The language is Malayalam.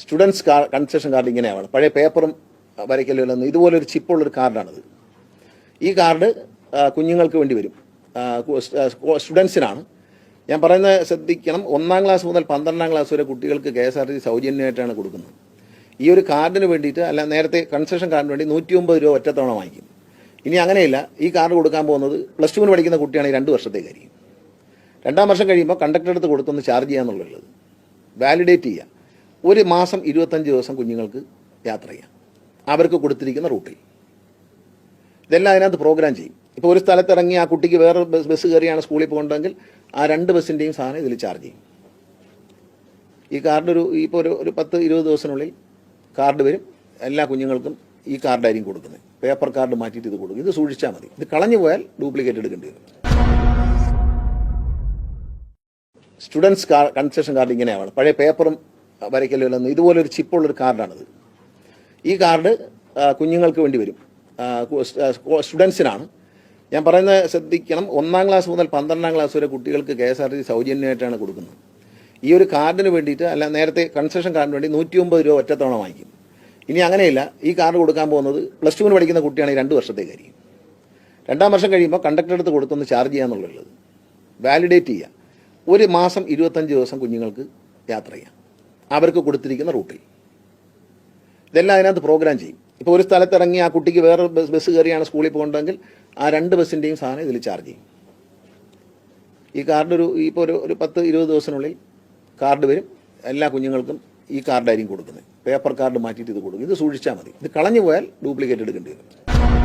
സ്റ്റുഡൻസ് കാർ കൺസെഷൻ കാർഡ് ഇങ്ങനെയാണ്. പഴയ പേപ്പറും വരയ്ക്കലും ഇതുപോലൊരു ചിപ്പുള്ളൊരു കാർഡാണിത്. ഈ കാർഡ് കുഞ്ഞുങ്ങൾക്ക് വേണ്ടി വരും. സ്റ്റുഡൻസിനാണ്. ഞാൻ പറയുന്നത് ശ്രദ്ധിക്കണം. ഒന്നാം ക്ലാസ് മുതൽ പന്ത്രണ്ടാം ക്ലാസ് വരെ കുട്ടികൾക്ക് കെ എസ് ആർ ടി സൗജന്യമായിട്ടാണ് കൊടുക്കുന്നത്. ഈ ഒരു കാർഡിന് വേണ്ടിയിട്ട് അല്ല നേരത്തെ കൺസെഷൻ കാർഡിന് വേണ്ടി നൂറ്റി ഒമ്പത് രൂപ ഒറ്റത്തവണ വാങ്ങിക്കും. ഇനി അങ്ങനെയില്ല. ഈ കാർഡ് കൊടുക്കാൻ പോകുന്നത് പ്ലസ് ടുവിന് പഠിക്കുന്ന കുട്ടിയാണെങ്കിൽ രണ്ട് വർഷത്തേക്കായിരിക്കും രണ്ടാം വർഷം കഴിയുമ്പോൾ കണ്ടക്ടർ അടുത്ത് കൊടുത്തൊന്ന് ചാർജ് ചെയ്യാന്നുള്ളത് വാലിഡേറ്റ് ചെയ്യുക ഒരു മാസം ഇരുപത്തഞ്ച് ദിവസം കുഞ്ഞുങ്ങൾക്ക് യാത്ര ചെയ്യാം. അവർക്ക് കൊടുത്തിരിക്കുന്ന റൂട്ടിൽ. ഇതെല്ലാം അതിനകത്ത് പ്രോഗ്രാം ചെയ്യും. ഇപ്പോൾ ഒരു സ്ഥലത്ത് ഇറങ്ങി ആ കുട്ടിക്ക് വേറെ ബസ് ബസ് കയറിയാണ് സ്കൂളിൽ പോകേണ്ടതെങ്കിൽ ആ രണ്ട് ബസ്സിന്റെയും സാധനം ഇതിൽ ചാർജ് ചെയ്യും. ഈ കാർഡ് ഒരു ഇപ്പോൾ ഒരു ഒരു പത്ത് ഇരുപത് ദിവസത്തിനുള്ളിൽ കാർഡ് വരും. എല്ലാ കുഞ്ഞുങ്ങൾക്കും ഈ കാർഡായിരിക്കും കൊടുക്കുന്നത്. പേപ്പർ കാർഡ് മാറ്റിയിട്ട് ഇത് കൊടുക്കും. ഇത് സൂക്ഷിച്ചാൽ മതി. ഇത് കളഞ്ഞു പോയാൽ ഡ്യൂപ്ലിക്കേറ്റ് എടുക്കേണ്ടി വരും. സ്റ്റുഡൻസ് കാർഡ് കൺസെഷൻ കാർഡ് ഇങ്ങനെയാണ്. പഴയ പേപ്പറും വരയ്ക്കലും ഇതുപോലൊരു ചിപ്പുള്ളൊരു കാർഡാണിത്. ഈ കാർഡ് കുഞ്ഞുങ്ങൾക്ക് വേണ്ടി വരും. സ്റ്റുഡൻസിനാണ്. ഞാൻ പറയുന്നത് ശ്രദ്ധിക്കണം. ഒന്നാം ക്ലാസ് മുതൽ പന്ത്രണ്ടാം ക്ലാസ് വരെ കുട്ടികൾക്ക് കെ എസ് ആർ ടി സൗജന്യമായിട്ടാണ് കൊടുക്കുന്നത്. ഈ ഒരു കാർഡിന് വേണ്ടിയിട്ട് അല്ല നേരത്തെ കൺസെഷൻ കാർഡിന് വേണ്ടി നൂറ്റി ഒമ്പത് രൂപ ഒറ്റത്തവണ വാങ്ങിക്കും. ഇനി അങ്ങനെയില്ല. ഈ കാർഡ് കൊടുക്കാൻ പോകുന്നത് പ്ലസ് ടുവിന് പഠിക്കുന്ന കുട്ടിയാണെങ്കിൽ രണ്ട് വർഷത്തേക്കായിരിക്കും. രണ്ടാം വർഷം കഴിയുമ്പോൾ കണ്ടക്ടർ അടുത്ത് കൊടുത്തൊന്ന് ചാർജ് ചെയ്യാന്നുള്ളത് വാലിഡേറ്റ് ചെയ്യുക. ഒരു മാസം ഇരുപത്തഞ്ച് ദിവസം കുഞ്ഞുങ്ങൾക്ക് യാത്ര ചെയ്യാം. അവർക്ക് കൊടുത്തിരിക്കുന്ന റൂട്ടിൽ. ഇതെല്ലാം അതിനകത്ത് പ്രോഗ്രാം ചെയ്യും. ഇപ്പോൾ ഒരു സ്ഥലത്ത് ഇറങ്ങി ആ കുട്ടിക്ക് വേറെ ബസ് ബസ് കയറിയാണ് സ്കൂളിൽ പോകേണ്ടതെങ്കിൽ ആ രണ്ട് ബസ്സിന്റെയും സാധനം ഇതിൽ ചാർജ് ചെയ്യും. ഈ കാർഡ് ഒരു ഇപ്പോൾ ഒരു ഒരു പത്ത് ഇരുപത് ദിവസത്തിനുള്ളിൽ കാർഡ് വരും. എല്ലാ കുഞ്ഞുങ്ങൾക്കും ഈ കാർഡായിരിക്കും കൊടുക്കുന്നത്. പേപ്പർ കാർഡ് മാറ്റിയിട്ട് ഇത് കൊടുക്കും. ഇത് സൂക്ഷിച്ചാൽ മതി. ഇത് കളഞ്ഞു പോയാൽ ഡ്യൂപ്ലിക്കേറ്റ് എടുക്കേണ്ടി വരും.